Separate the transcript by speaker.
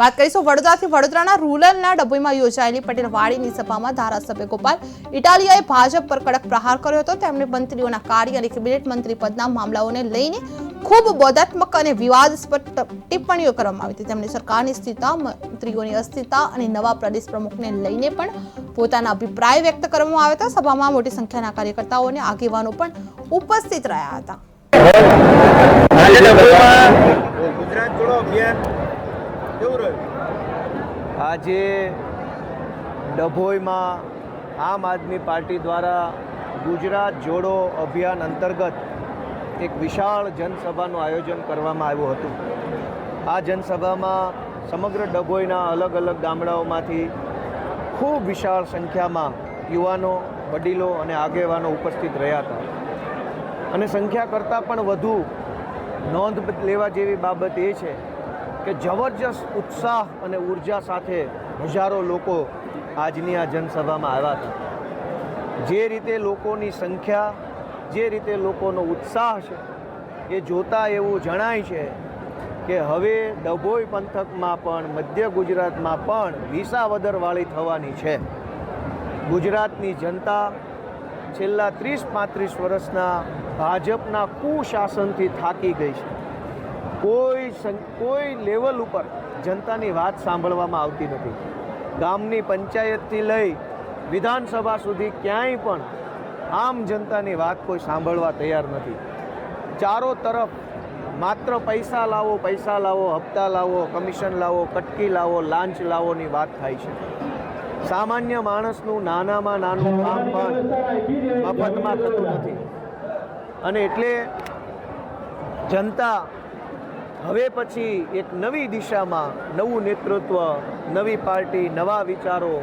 Speaker 1: વાત કરીશું વડોદરાથી. વડોદરાના રૂરલના ડભોઈમાં યોજાયેલી પટેલ વાડીની સભામાં ધારાસભ્ય ગોપાલ ઇટાલિયાએ ભાજપ પર કડક પ્રહાર કર્યો હતો. તેમણે મંત્રીઓના કાર્ય અને કેબિનેટ મંત્રી પદના મામલાઓને લઈને ખૂબ બોધાત્મક અને વિવાદસ્પદ ટિપ્પણીઓ કરવામાં આવી હતી. તેમણે સરકારની સ્થિરતા, મંત્રીઓની અસ્થિરતા અને નવા પ્રદેશ પ્રમુખને લઈને પણ પોતાના અભિપ્રાય વ્યક્ત કરવામાં આવ્યા હતા. સભામાં મોટી સંખ્યાના કાર્યકર્તાઓ અને આગેવાનો પણ ઉપસ્થિત રહ્યા હતા.
Speaker 2: ગુજરાત જોડો અભિયાન
Speaker 3: આજે ડભોઈમાં આમ આદમી પાર્ટી દ્વારા ગુજરાત જોડો અભિયાન અંતર્ગત એક વિશાળ જનસભાનું આયોજન કરવામાં આવ્યું હતું. આ જનસભામાં સમગ્ર ડભોઈના અલગ અલગ ગામડાઓમાંથી ખૂબ વિશાળ સંખ્યામાં યુવાનો, વડીલો અને આગેવાનો ઉપસ્થિત રહ્યા હતા. અને સંખ્યા કરતાં પણ વધુ નોંધ લેવા જેવી બાબત એ છે કે જબરજસ્ત ઉત્સાહ અને ઊર્જા સાથે હજારો લોકો આજની આ જનસભામાં આવ્યા હતા. જે રીતે લોકોની સંખ્યા, જે રીતે લોકોનો ઉત્સાહ છે, એ જોતાં એવું જણાય છે કે હવે ડભોઈ પંથકમાં પણ, મધ્ય ગુજરાતમાં પણ વિસાવદરવાળી થવાની છે. ગુજરાતની જનતા છેલ્લા ત્રીસ પાંત્રીસ વર્ષના ભાજપના કુશાસનથી થાકી ગઈ છે. કોઈ કોઈ લેવલ ઉપર જનતાની વાત સાંભળવામાં આવતી નથી. ગામની પંચાયતથી લઈ વિધાનસભા સુધી ક્યાંય પણ આમ જનતાની વાત કોઈ સાંભળવા તૈયાર નથી. ચારો તરફ માત્ર પૈસા લાવો પૈસા લાવો, હપ્તા લાવો, કમિશન લાવો, કટકી લાવો, લાંચ લાવોની વાત થાય છે. સામાન્ય માણસનું નાનામાં નાનું કામ પણ મફતમાં થતું નથી. અને એટલે જનતા હવે પછી એક નવી દિશામાં નવું નેતૃત્વ નવી પાર્ટી નવા વિચારો.